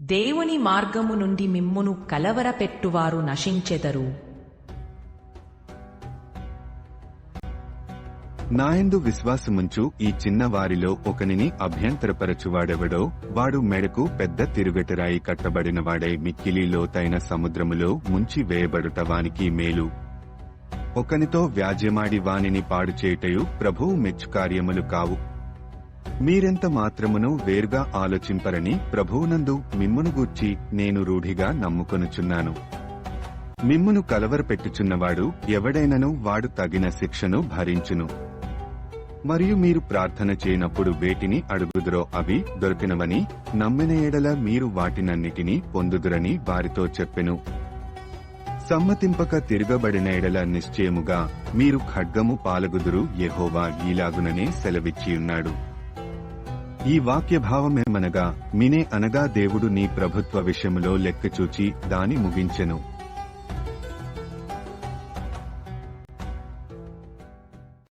దేవుని మార్గము నుండి మిమ్మును కలవరపెట్టువారు నశించెదరు. నాయందు విశ్వాసముంచు ఈ చిన్న వారిలో ఒకనిని అభ్యంతరపరచువాడెవడో వాడు మెడకు పెద్ద తిరుగటిరాయి కట్టబడినవాడై మిక్కిలి లోతైన సముద్రములో ముంచి వేయబడుట వానికి మేలు. ఒకనితో వ్యాజ్యమాడి వానిని పాడు చేయుటయు ప్రభువు మెచ్చుకార్యములు కావు. మీరెంత మాత్రమును వేరుగా ఆలోచింపరని ప్రభువునందు మిమ్మును గూర్చి నేను రూఢిగా నమ్ముకొనుచున్నాను. మిమ్మును కలవరపెట్టుచున్నవాడు ఎవడైనను వాడు తగిన శిక్షను భరించును. మరియు మీరు ప్రార్థన చేయనప్పుడు వేటిని అడుగుదురో అవి దొరికినవని నమ్మిన ఎడల మీరు వాటినన్నిటినీ పొందుదురని వారితో చెప్పెను. సమ్మతింపక తిరగబడిన ఎడల నిశ్చయముగా మీరు ఖడ్గము పాలగుదురు యహోవా ఈలాగుననే సెలవిచ్చియున్నాడు. ఈ వాక్యభావమేమనగా మినే అనగా దేవుడు నీ ప్రభుత్వ విషయములో లెక్కచూచి దాని ముగించెను.